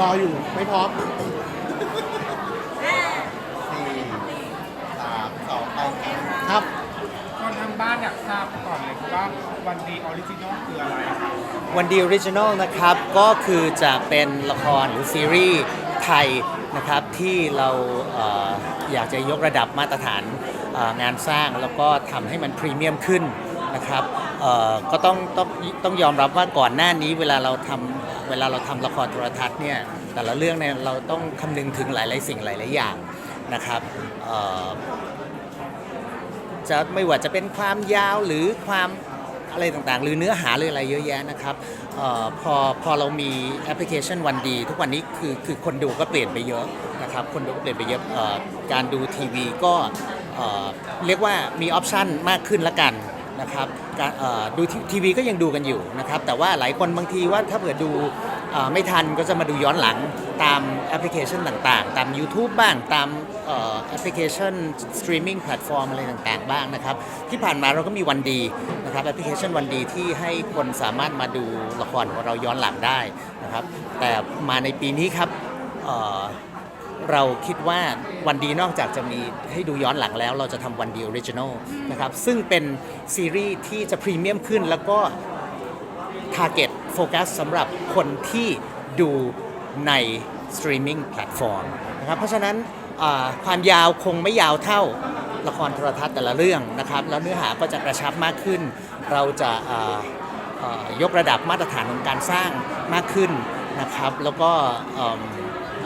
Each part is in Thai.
รออยู่ไม่พร้อมสี่สามสองไปครับครับ คนทางบ้านอยากทราบก่อนเลยว่าวันดีออริจินอลคืออะไรวันดีออริจินอลนะครับ ก็คือจะเป็นละครหรือซีรีส์ไทยนะครับ ที่เราเอ่ออยากจะยกระดับมาตรฐานเอ่องานสร้างแล้วก็ทำให้มันพรีเมียมขึ้นนะครับเอ่อ ก็ต้องต้องต้องยอมรับว่าก่อนหน้านี้เวลาเราทำเวลาเราทำละครโทรทัศน์เนี่ยแต่ละเรื่องเนี่ยเราต้องคำนึงถึงหลาย ๆ สิ่งหลาย ๆ อย่างนะครับจะไม่ว่าจะเป็นความยาวหรือความอะไรต่างๆ หรือเนื้อหาหรืออะไรเยอะแยะนะครับออพอพอเรามีแอปพลิเคชันวันดี ทุกวันนี้คือคือคนดูก็เปลี่ยนไปเยอะนะครับคนดูก็เปลี่ยนไปเยอะออการดูทีวีก็เรียกว่ามีออปชันมากขึ้นละกัน นะครับดูทีวีก็ยังดูกันอยู่นะครับ แต่ว่าหลายคนบางทีว่าถ้าเผื่อดูไม่ทันก็จะมาดูย้อนหลังตามแอปพลิเคชันต่างๆ ตาม YouTube บ้างตามแอปพลิเคชันสตรีมมิ่งแพลตฟอร์มอะไรต่างๆ บ้างนะครับ ที่ผ่านมาเราก็มีวันดีนะครับแอปพลิเคชันวันดีที่ให้คนสามารถมาดูละครของเราย้อนหลังได้นะครับ แต่มาในปีนี้ครับ เราคิดว่าวันดีนอกจากจะมีให้ดูย้อนหลังแล้ว เราจะทำวันดีออริจินอลนะครับซึ่งเป็นซีรีส์ที่จะพรีเมียมขึ้นแล้วก็ทาร์เก็ตโฟกัสสำหรับคนที่ดูในสตรีมมิ่งแพลตฟอร์มนะครับเพราะฉะนั้นความยาวคงไม่ยาวเท่าละครโทรทัศน์แต่ละเรื่องนะครับ แล้วเนื้อหาก็จะกระชับมากขึ้น เราจะยกระดับมาตรฐานของการสร้างมากขึ้นนะครับ แล้วก็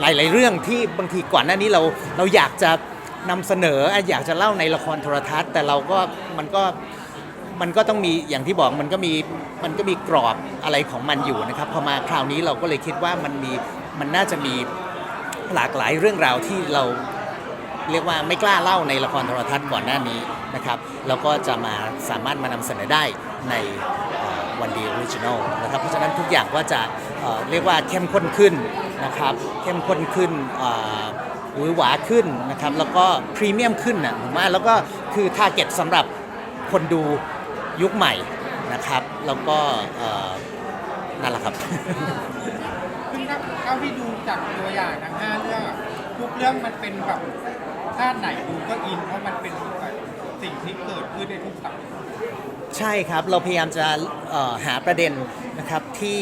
หลาย ๆ เรื่องที่บางทีก่อนหน้านี้เราเราอยากจะนำเสนออยากจะเล่าในละครโทรทัศน์ แต่เราก็มันก็มันก็ต้องมีอย่างที่บอกมันก็มีมันก็มีกรอบอะไรของมันอยู่นะครับพอมาคราวนี้เราก็เลยคิดว่ามันมีมันน่าจะมีหลากหลายเรื่องราวที่เราเรียกว่าไม่กล้าเล่าในละครโทรทัศน์ก่อนหน้านี้นะครับแล้วก็จะมาสามารถมานำเสนอได้ในวันดีออริจินอลนะครับเพราะฉะนั้นทุกอย่างก็จะเอ่อเรียกว่าเข้มข้นขึ้น นะครับเข้มข้นขึ้นเอ่อหวือหวาขึ้นนะครับแล้วก็พรีเมียมขึ้นนะผมว่าแล้วก็คือทาร์เก็ตสำหรับคนดูยุคใหม่นะครับ แล้วก็เอ่อนั่นแหละครับซึ่งถ้าเท่าที่ดูจากตัวอย่างทั้งห้าเรื่องอะทุกเรื่องมันเป็นแบบชาติไหนดูก็อินเพราะมันเป็นแบบสิ่งที่เกิดขึ้นในทุกสัปดาห์ใช่ครับเราพยายามจะเอ่อหาประเด็นนะครับที่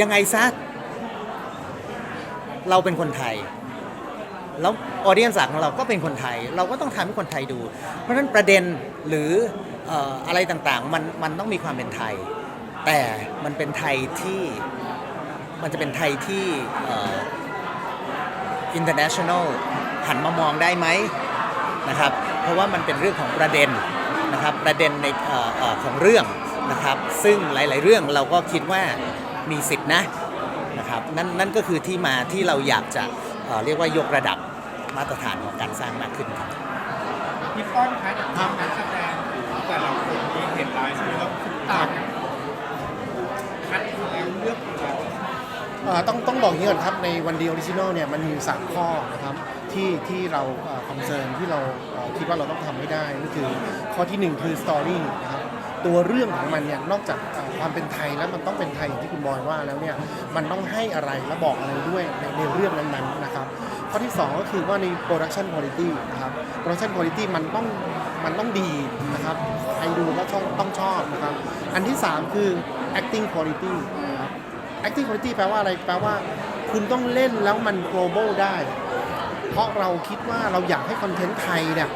ยังไงซะ เราเป็นคนไทย แล้วออเดียนสักของเราก็เป็นคนไทย เราก็ต้องทำให้คนไทยดู เพราะฉะนั้นประเด็นหรืออะไรต่างๆมันมันต้องมีความเป็นไทย แต่มันเป็นไทยที่มันจะเป็นไทยที่ international หันมามองได้ไหมนะครับ เพราะว่ามันเป็นเรื่องของประเด็นนะครับประเด็นในออของเรื่องนะครับ ซึ่งหลาย ๆ เรื่องเราก็คิดว่ามีสิทธินะ นะครับนั่นนั่นก็คือที่มาที่เราอยากจะเอ่อเรียกว่ายกระดับมาตรฐานของการสร้างมากขึ้นครับพี่ป้อนคะทำนักแสดงแต่ละคนที่เห็นไลฟ์นี้แล้วทุกต่างกันคัดแล้วเลือกมาเอ่อต้องต้องบอกอย่างนี้ก่อนครับในวันดีออริจินอลเนี่ยมันมีอยู่สามข้อนะครับที่ที่เราคอนเซิร์นที่เราเอ่อคิดว่าเราต้องทำให้ได้ก็คือข้อที่หนึ่งคือสตอรี่นะครับตัวเรื่องของมันเนี่ยนอกจากเอ่อ ความเป็นไทยแล้วมันต้องเป็นไทยอย่างที่คุณบอยว่าแล้วเนี่ยมันต้องให้อะไรและบอกอะไรด้วยในในเรื่องนั้นๆนะครับข้อที่สองก็คือว่าในโปรดักชันคุณภาพนะครับโปรดักชันคุณภาพมันต้องมันต้องดีนะครับใครดูก็ชอบต้องชอบนะครับ อันที่สามคือ acting quality นะครับ acting quality แปลว่าอะไร แปลว่าคุณต้องเล่นแล้วมัน global ได้ เพราะเราคิดว่าเราอยากให้คอนเทนต์ไทยเนี่ย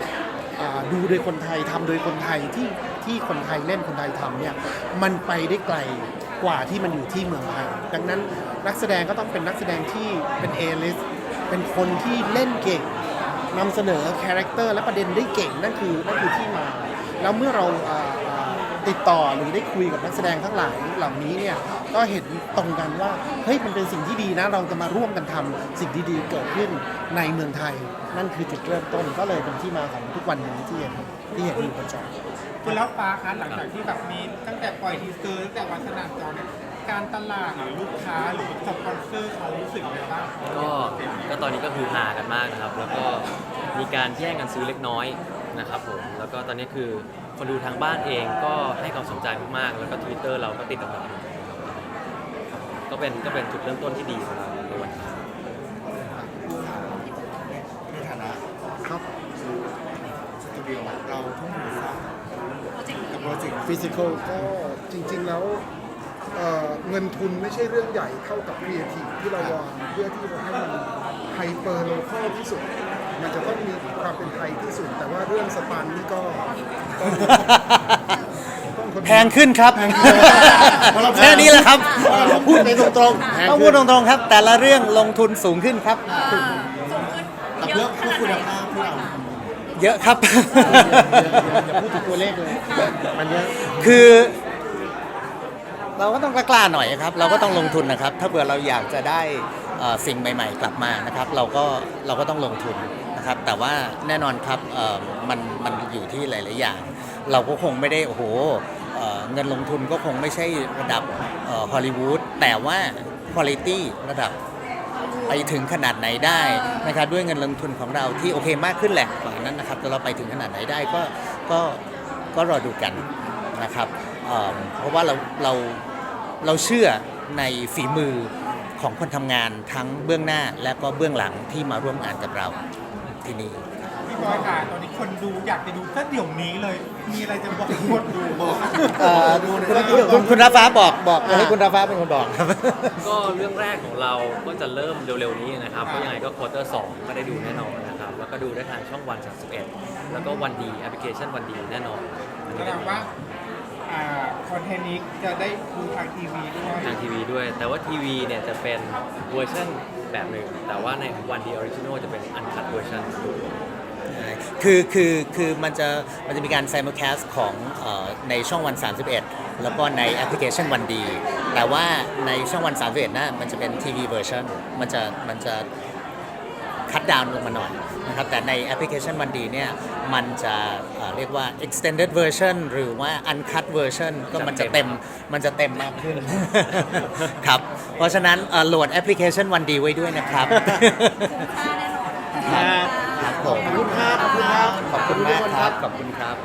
ดูโดยคนไทยทำโดยคนไทยที่ที่คนไทยเล่นคนไทยทำเนี่ยมันไปได้ไกลกว่าที่มันอยู่ที่เมืองไทยดังนั้นนักแสดงก็ต้องเป็นนักแสดงที่เป็นเอลิสเป็นคนที่เล่นเก่งนำเสนอคาแรคเตอร์และประเด็นได้เก่งนั่นคือนั่นคือที่มา แล้วเมื่อเราา ติดต่อหรือได้คุยกับนักแสดงทั้งหลายเหล่านี้เนี่ยก็เห็นตรงกันว่าเฮ้ยมันเป็นสิ่งที่ดีนะ เราจะมาร่วมกันทำสิ่งดีๆเกิดขึ้นในเมืองไทย นั่นคือจุดเริ่มต้นก็เลยเป็นที่มาของทุกวันนี้ที่เห็นที่เห็นอยู่ประจำคุณแล้วฟ้าคะหลังจากที่แบบมีตั้งแต่ปล่อยทีเซอร์ตั้งแต่วันสนามจอเนี่ยการตลาดหรือลูกค้าหรือสปอนเซอร์เขารู้สึกยังไงบ้างก็ก็ตอนนี้ก็คือฮากันมากนะครับ แล้วก็มีการแย่งกันซื้อเล็กน้อยนะครับผมแล้วก็ตอนนี้คือ คนดูทางบ้านเองก็ให้ความสนใจมากๆ แล้วก็ Twitter เราก็ติดอันดับหนึ่งก็เป็นก็เป็นจุดเริ่มต้นที่ดีของเราในวันนี้ในฐานะครับสตูดิโอเราทุ่มทุนสร้างกับโปรเจกต์ฟิสิกอลก็จริงๆแล้วเอ่อเงินทุนไม่ใช่เรื่องใหญ่เท่ากับครีเอทีฟที่เราวางเพื่อที่จะให้มันไฮเปอร์โลคอลที่สุด มันจะต้องมีความเป็นไทยที่สุด แต่ว่าเรื่องสปันนี่ก็ต้องคน แพงขึ้นครับแค่นี้แหละครับพูดไปตรงๆแพงต้องขึ้พูนดตรงๆครับ แต่ละเรื่องลงทุนสูงขึ้นครับ กับเรื่องเพื่อคุณภาพที่เราเยอะครับ อย่าพูดถึงตัวเลขเลยมันเยอะคือเราก็ต้องกล้าๆหน่อยครับ เราก็ต้องลงทุนนะครับ ถ้าเผื่อเราอยากจะได้เอ่อ สิ่งใหม่ ๆ กลับมานะครับ เราก็เราก็ต้องลงทุนนะครับ แต่ว่าแน่นอนครับมันมันอยู่ที่หลาย ๆ อย่าง เราก็คงไม่ได้โอ้โหเเงินลงทุนก็คงไม่ใช่ระดับฮอลลีวูดแต่ว่าคุณภาพระดับไปถึงขนาดไหนได้นะครับด้วยเงินลงทุนของเราที่โอเคมากขึ้นแหละกว่านั้นนะครับแต่เราไปถึงขนาดไหนได้ก็ก็ก็รอดูกันนะครับเเพราะว่าเราเราเราเชื่อในฝีมือ ของคนทำงานทั้งเบื้องหน้าและก็เบื้องหลังที่มาร่วมงานกับเราที่นี่ พี่บอยค่ะ ตอนนี้คนดูอยากจะดูก็เดี๋ยวนี้เลย มีอะไรจะบอกคนดูบอกเอ่อคุณคุณคุณราฟ้าบอกบอกให้คุณราฟ้าเป็นคนบอกครับ ก็เรื่องแรกของเราก็จะเริ่มเร็วๆนี้นะครับก็ยังไงก็ควอเตอร์สก็ได้ดูแน่นอนนะครับ แล้วก็ดูได้ทางช่องวัน31แล้วก็วันดีแอปพลิเคชันวันดีแน่นอนอันแสนี้ดงว่าอ่า คอนเทนต์นี้จะได้ดูทางทีวีด้วยทางทีวีด้วย แต่ว่าทีวีเนี่ยจะเป็นเวอร์ชันแบบหนึ่ง แต่ว่าในวันดีออริจินอลจะเป็นอันคัดเวอร์ชันคือคือคือมันจะมันจะมีการ simulcast ของเออในช่องวัน 31 แล้วก็ในแอปพลิเคชันวันดี แต่ว่าในช่องวัน 31นะมันจะเป็นทีวีเวอร์ชันมันจะมันจะ คัดดาวน์ลงมาหน่อยนะครับแต่ในแอปพลิเคชันวันดีเนี่ยมันจะเอ่อเรียกว่า extended version หรือว่า uncut version ก็มันจะเต็มมันจะเต็มมากขึ้นครับเพราะฉะนั้นเอ่อโหลดแอปพลิเคชันวันดีไว้ด้วยนะครับครับผมขอบคุณครับขอบคุณครับขอบคุณมากครับขอบคุณครับ